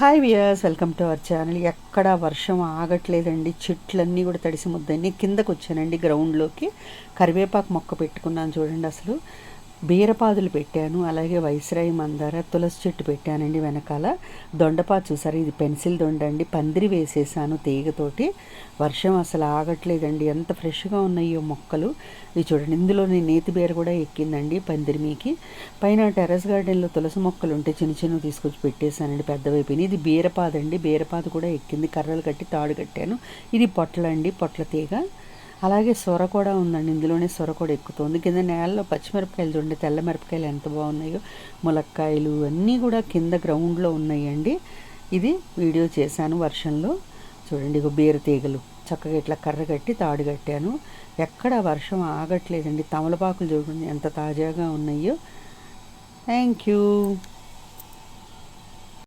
Hi viewers welcome to our channel ఎక్కడ వర్షం ఆగట్లేదండి. చెట్లన్నీ కూడా తడిసి ముద్దన్నీ కిందకు వచ్చానండి గ్రౌండ్లోకి కరివేపాకు మొక్క పెట్టుకున్నాను చూడండి అసలు. బీరపాదులు పెట్టాను అలాగే వైస్రాయి మందార తులసి చెట్టు పెట్టానండి వెనకాల. దొండపా చూసారు? ఇది పెన్సిల్ దొండ అండి. పందిరి వేసేసాను తీగతోటి. వర్షం అసలు ఆగట్లేదండి. ఎంత ఫ్రెష్గా ఉన్నాయో మొక్కలు. ఇది చూడండి ఇందులో నేను నేతి బీర కూడా ఎక్కిందండి పందిరి మీకి. పైన టెర్రస్ గార్డెన్లో తులసి మొక్కలు ఉంటే చిన్న చిన్నవి తీసుకొచ్చి పెట్టేశానండి పెద్ద వైపుని ఇది బీరపాదండి. బీరపాదు కూడా ఎక్కింది. కర్రలు కట్టి తాడు కట్టాను. ఇది పొట్లండి పొట్ల తీగ. అలాగే సొర కూడా ఉందండి. ఇందులోనే సొర కూడా ఎక్కుతుంది. కింద నేలలో పచ్చిమిరపకాయలు చూడండి తెల్ల మిరపకాయలు ఎంత బాగున్నాయో ములక్కాయలు అన్నీ కూడా కింద గ్రౌండ్లో ఉన్నాయండి. ఇది వీడియో చేశాను వర్షంలో. చూడండి ఇక బీర తీగలు. చక్కగా ఇట్లా కర్ర కట్టి తాడు కట్టాను. ఎక్కడ వర్షం ఆగట్లేదండి. తమలపాకులు చూడండి ఎంత తాజాగా ఉన్నాయో. Thank you